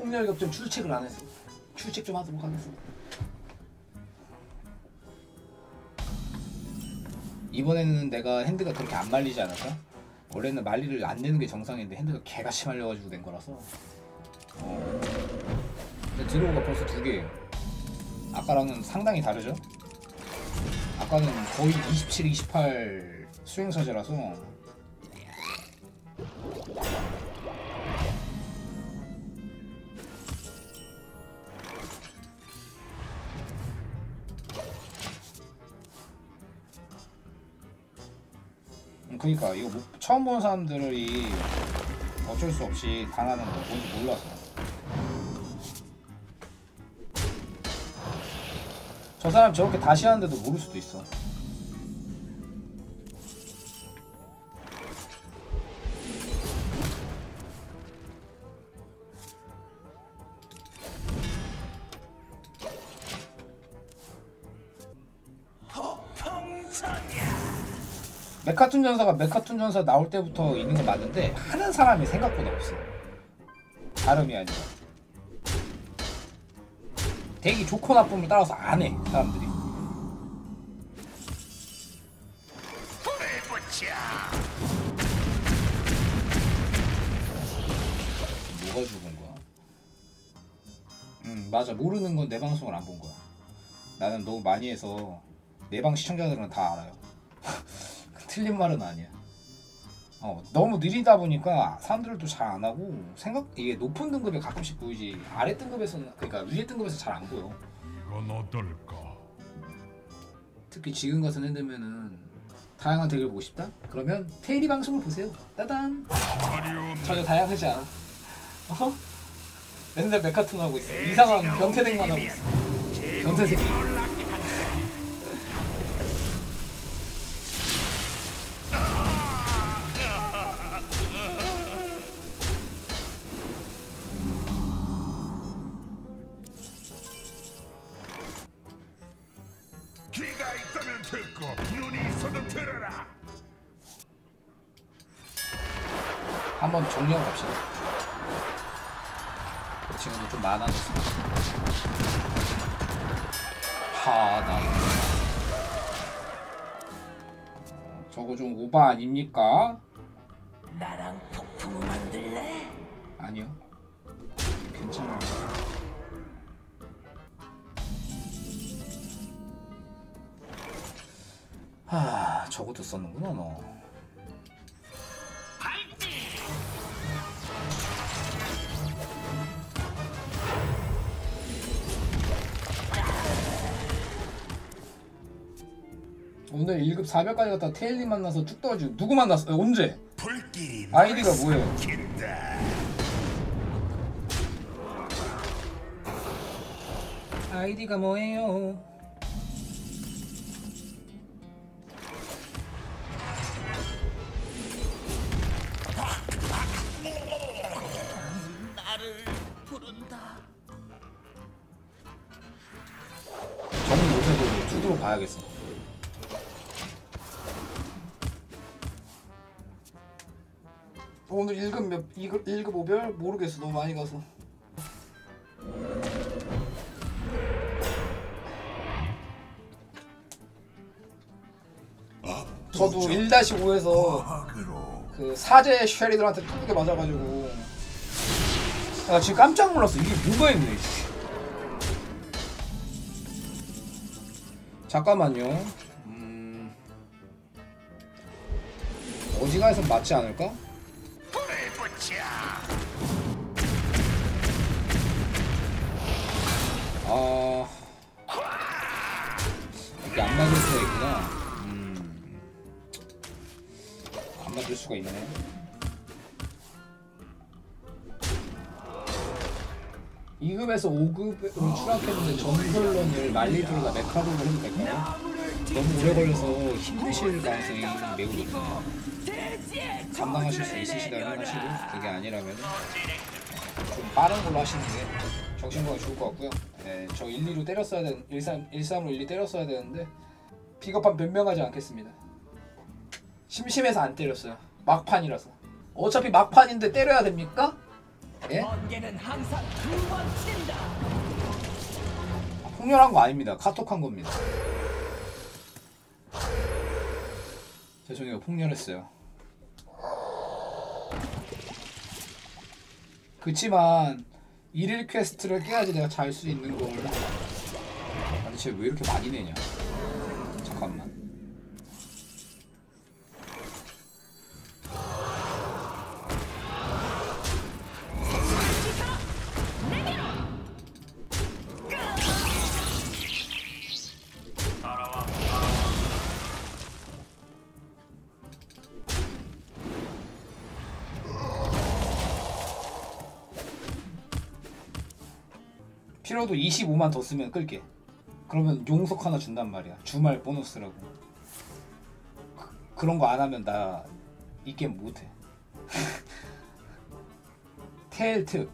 폭렬 격전 출첵을 안 해서 출첵 좀 하도록 하겠습니다. 이번에는 내가 핸드가 그렇게 안 말리지 않을까? 원래는 말리를 안 내는 게 정상인데 핸드가 개같이 말려가지고 된 거라서 어. 근데 드로우가 벌써 두 개예요 아까랑은 상당히 다르죠? 아까는 거의 27, 28 수행 사제라서 그니까 이거 못- 처음 보는 사람들이 어쩔 수 없이 당하는 거 뭔지 몰라서. 저 사람 저렇게 다시 하는데도 모를 수도 있어 메카툰 전사가 메카툰 전사 나올 때부터 있는 건 맞는데 하는 사람이 생각보다 없어. 다름이 아니라. 되게 좋고 나쁨을 따라서 안 해, 사람들이. 뭐가 죽은 거야? 응, 맞아. 모르는 건 내 방송을 안 본 거야. 나는 너무 많이 해서 내 방 시청자들은 다 알아요. 틀린 말은 아니야. 어, 너무 느리다 보니까 사람들도 잘 안 하고 생각 이게 높은 등급에 가끔씩 보이지 아래 등급에서는 그러니까 위에 등급에서 잘 안 보여. 이건 어떨까? 특히 지금 같은 핸드면은 다양한 덱을 보고 싶다? 그러면 테일이 방송을 보세요. 따단. 전혀 다양하지 않아. 어? 맨날 메카툰 하고 있어. 이상한 변태덱만 하고 있어. 변태 새끼. 듣고 눈이 있어도 들어라. 한번 정리하고 갑시다. 지금도 좀 많아졌어. 하나. 저거 좀 오바 아닙니까? 나랑 폭풍 만들래? 아니요. 괜찮아요. 하, 저것도 썼는구나 너. 오늘 1급 400까지 갔다 테일리 만나서 쭉 떨어지고 누구 만났어? 언제? 불길이 아이디가 뭐예요? 아이디가 뭐예요? 못해도 두드러 봐야겠어. 어, 오늘 1급 몇 2급 1급 5별? 모르겠어. 너무 많이 가서. 저도 1-5에서 악으로 그 사제 쉐리들한테 뚜게 맞아가지고. 나 지금 깜짝 놀랐어. 이게 뭐가 했네 잠깐만요. 음... 어지간해서 맞지 않을까? 아... 이게 안 맞을 수가 있구나. 음... 안 맞을 수가 있네 이급에서 5급으로 추락했는데 전설론을 말리드로가 메카로를 해도 될까요? 너무 오래 걸려서 힘드실 가능성이 매우 높네요 감당하실 수 있으시다면 하시고 그게 아니라면 좀 빠른 걸로 하시는 게 정신건강 좋을 것 같고요. 네, 저 1, 2로 때렸어야 되는 1, 3, 1, 3으로 1, 2 때렸어야 되는데 비겁한 변명하지 않겠습니다. 심심해서 안 때렸어요. 막판이라서. 어차피 막판인데 때려야 됩니까? 예? 번개는 항상 두번 친다. 폭렬한 거 아닙니다. 카톡한 겁니다. 죄송해요. 폭렬했어요. 그치만 일일 퀘스트를 깨야지 내가 잘 수 있는 걸. 아니 쟤왜 이렇게 많이 내냐? 잠깐만. 필요도 25만 더 쓰면 끌게. 그러면 용석 하나 준단 말이야. 주말 보너스라고. 그, 그런 거 안 하면 나 이 게임 못해. 테일트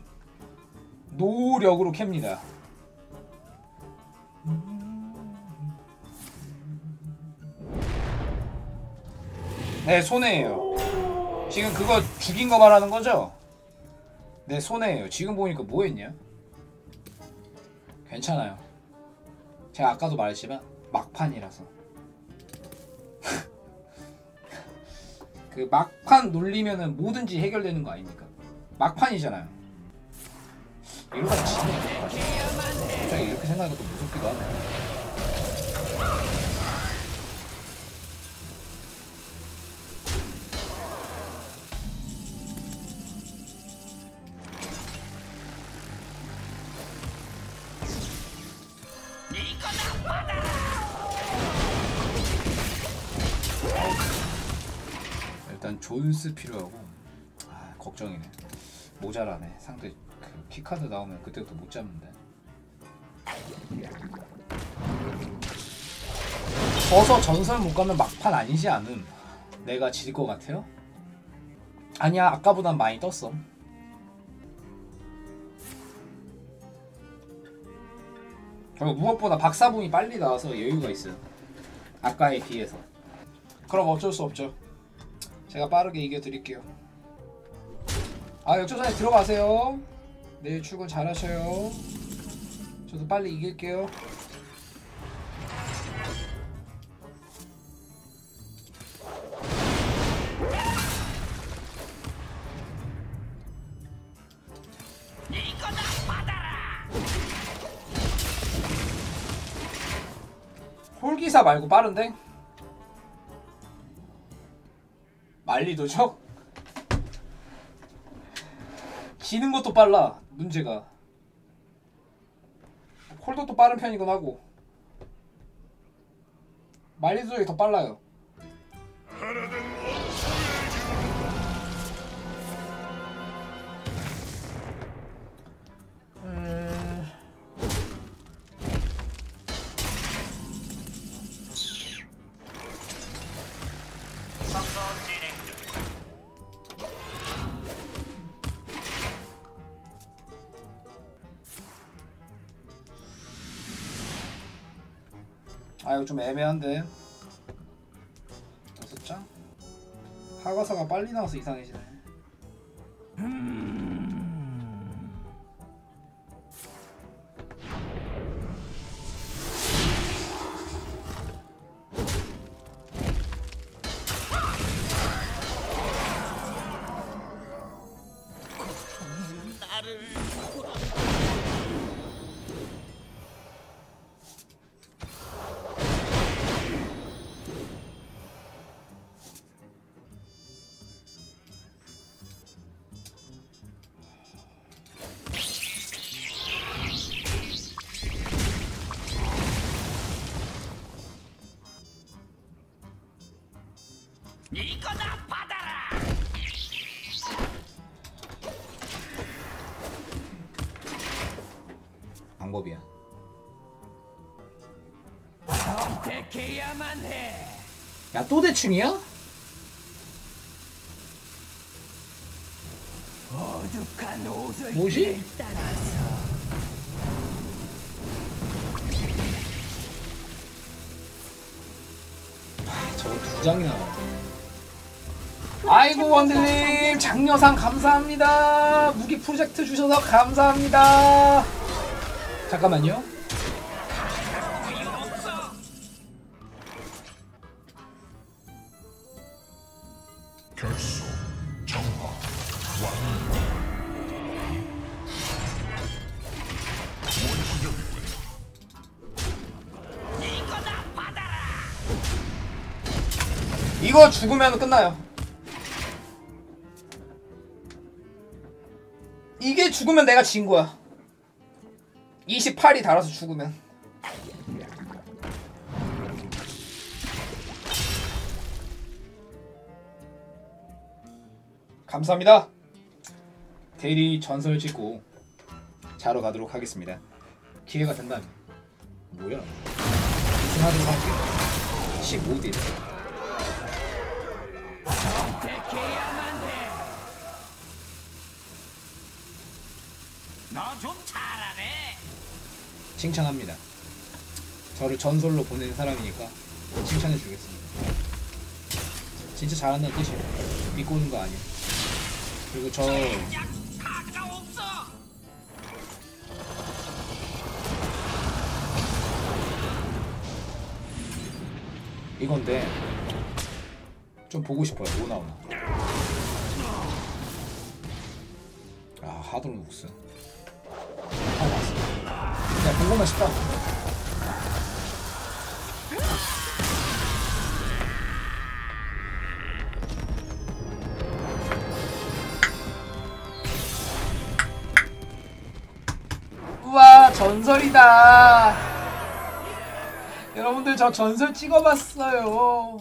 노력으로 캡니다. 네 손해예요. 지금 그거 죽인 거 말하는 거죠? 네 손해예요. 지금 보니까 뭐 했냐? 괜찮아요. 제가 아까도 말했지만 막판이라서. 그 막판 놀리면은 뭐든지 해결되는 거 아닙니까? 막판이잖아요. 이러다 지네. 갑자기 이렇게 생각하니까 또 무섭기도 하네. 일단 존스 필요하고 아 걱정이네. 모자라네. 상대 그 키카드 나오면 그때부터 못 잡는데. 져서 전설 못 가면 막판 아니지 않음. 내가 질 것 같아요? 아니야 아까보단 많이 떴어. 그리고 무엇보다 박사분이 빨리 나와서 여유가 있어요. 아까에 비해서. 그럼 어쩔 수 없죠 제가 빠르게 이겨드릴게요. 아 역조선에 들어가세요. 내일 출근 잘하셔요. 저도 빨리 이길게요. 홀기사 말고 빠른데? 말리도죠? 지는 것도 빨라 문제가. 홀도도 빠른 편이긴 하고. 말리도적이 더 빨라요 아 이거 좀 애매한데. 여섯 장? 하가사가 빨리 나와서 이상해지네. 나 방법이야 선택해야만 해. 야 또 대충이야? 어둑한 옷을 뭐지? 따라서 저거 두 장이나 아이고 원딜님 장려상 감사합니다. 무기 프로젝트 주셔서 감사합니다. 잠깐만요. 이거 죽으면 끝나요. 이게 죽으면 내가 진 거야. 28이 달아서 죽으면. 감사합니다. 대리 전설 찍고 자러 가도록 하겠습니다. 기회가 된다면 뭐야? 우승하도록 할게요. 15딜. 너 좀 잘하네. 칭찬합니다. 저를 전설로 보낸 사람이니까 칭찬해 주겠습니다. 진짜 잘한다는 뜻이에요. 믿고 오는 거 아니에요. 그리고 저. 이건데 좀 보고 싶어요. 뭐 나오나. 아 하드론 녹스. 야 공고 맛있다 우와 전설이다. 여러분들 저 전설 찍어봤어요.